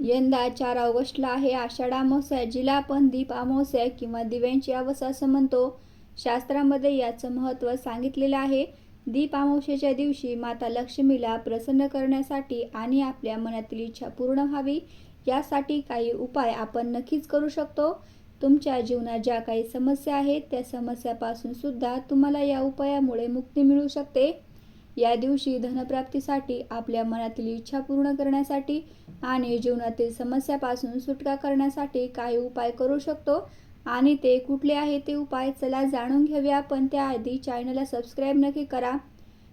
यंदा चार ऑगस्टला आहे आषाढ अमावस्या जिला आपण दीप अमावस्या किंवा दिव्यांची अवसा असं म्हणतो. शास्त्रामध्ये याचं महत्त्व सांगितलेलं आहे. दीप अमावस्येच्या दिवशी माता लक्ष्मीला प्रसन्न करण्यासाठी आणि आपल्या मनातील इच्छा पूर्ण व्हावी यासाठी काही उपाय आपण नक्कीच करू शकतो. तुमच्या जीवनात ज्या काही समस्या आहेत त्या समस्यापासून सुद्धा तुम्हाला या उपायामुळे मुक्ती मिळू शकते. या दिवशी धनप्राप्तीसाठी आपल्या मनातील इच्छा पूर्ण करण्यासाठी आणि जीवनातील समस्यापासून सुटका करण्यासाठी काही उपाय करू शकतो. आणि ते कुठले आहे ते उपाय चला जाणून घेऊया. पण त्याआधी चॅनलला सबस्क्राईब नक्की करा.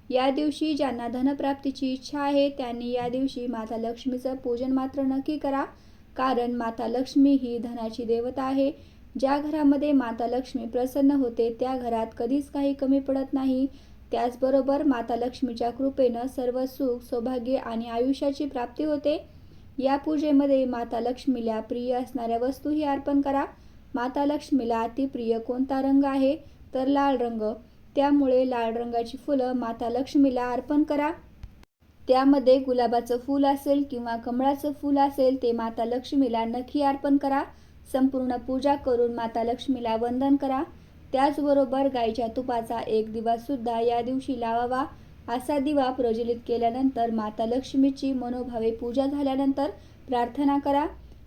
या दिवशी ज्यांना धनप्राप्तीची इच्छा आहे त्यांनी या दिवशी माता लक्ष्मीचं पूजन मात्र नक्की करा. कारण माता लक्ष्मी ही धनाची देवता आहे. ज्या घरामध्ये माता लक्ष्मी प्रसन्न होते त्या घरात कधीच काही कमी पडत नाही. त्याचबरोबर माता लक्ष्मीच्या कृपेनं सर्व सुख सौभाग्य आणि आयुष्याची प्राप्ती होते. या पूजेमध्ये माता लक्ष्मीला प्रिय असणाऱ्या वस्तूही अर्पण करा. माता लक्ष्मीला अतिप्रिय कोणता रंग आहे? तर लाल रंग. त्यामुळे लाल रंगाची फुलं माता लक्ष्मीला अर्पण करा. त्यामध्ये गुलाबाचं फूल असेल किंवा कमळाचं फूल असेल ते माता लक्ष्मीला नखी अर्पण करा. संपूर्ण पूजा करून माता लक्ष्मीला वंदन करा. त्याचबरोबर गाईच्या तुपाचा एक दिवा सुद्धा या दिवशी लावावा असा दिवा प्रज्वलित केल्यानंतर माता लक्ष्मीची मनोभावे पूजा झाल्यानंतर प्रार्थना करा.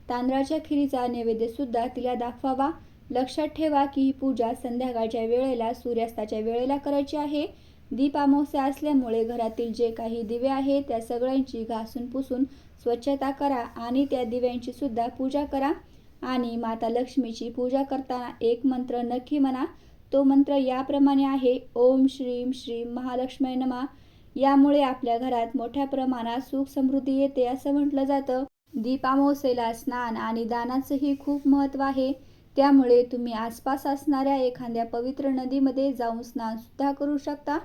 तांदळाच्या खिरीचा नैवेद्य सुद्धा तिला दाखवावा. लक्षात ठेवा की ही पूजा संध्याकाळच्या वेळेला सूर्यास्ताच्या वेळेला करायची आहे. दीप अमावस्या असल्यामुळे घरातील जे काही दिवे आहेत त्या सगळ्यांची घासून पुसून स्वच्छता करा आणि त्या दिव्यांची सुद्धा पूजा करा. आणि माता लक्ष्मीची पूजा करताना एक मंत्र नक्की म्हणा. तो मंत्र याप्रमाणे आहे ओम श्रीम श्रीम महालक्ष्मी नमा. यामुळे आपल्या घरात मोठ्या प्रमाणात सुख समृद्धी येते असं म्हटलं जातं. दीपामोसेला स्नान आणि दानाचंही खूप महत्त्व आहे. त्यामुळे तुम्ही आसपास असणाऱ्या एखाद्या पवित्र नदीमध्ये जाऊन स्नान सुद्धा करू शकता.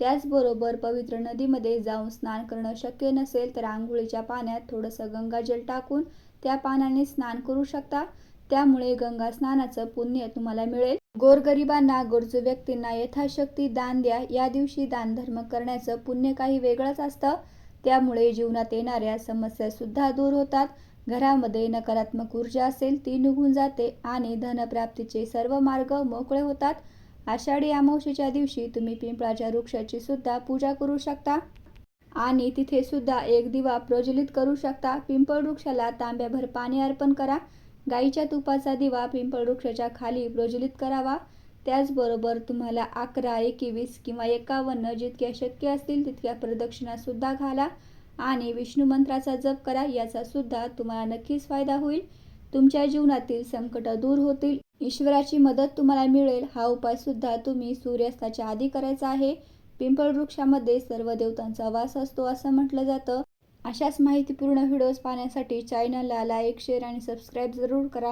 त्याचबरोबर पवित्र नदीमध्ये जाऊन स्नान करणं शक्य नसेल तर आंघोळीच्या पाण्यात थोडंसं गंगाजल टाकून त्या पाण्याने स्नान करू शकता. त्यामुळे गंगा स्नानाचं पुण्य तुम्हाला मिळेल. गोरगरिबांना गरजू व्यक्तींना यथाशक्ती दान द्या. या दिवशी दानधर्म करण्याचं पुण्य काही वेगळंच असतं. त्यामुळे जीवनात येणाऱ्या समस्या सुद्धा दूर होतात. घरामध्ये नकारात्मक ऊर्जा असेल ती निघून जाते आणि धनप्राप्तीचे सर्व मार्ग मोकळे होतात. आषाढी अमावशीच्या दिवशी तुम्ही पिंपळाच्या वृक्षाची सुद्धा पूजा करू शकता. आणि तिथे सुद्धा एक दिवा प्रज्वलित करू शकता. पिंपळ वृक्षाला तांब्याभर पाणी अर्पण करा. गाईच्या तुपाचा दिवा पिंपळ वृक्षाच्या खाली प्रज्वलित करावा. त्याचबरोबर तुम्हाला अकरा एकवीस किंवा एकावन्न जितक्या शक्य असतील तितक्या प्रदक्षिणा सुद्धा घाला आणि विष्णू मंत्राचा जप करा. याचा सुद्धा तुम्हाला नक्कीच फायदा होईल. तुमच्या जीवनातील संकट दूर होतील. ईश्वराची मदत तुम्हाला मिळेल. हा उपाय सुद्धा तुम्ही सूर्यास्ताच्या आधी करायचा आहे. पिंपळ वृक्षामध्ये सर्व देवतांचा वास असतो असं म्हटलं जातं. अशाच माहितीपूर्ण व्हिडिओज पाहण्यासाठी चॅनलला लाईक शेअर आणि सबस्क्राईब जरूर करा.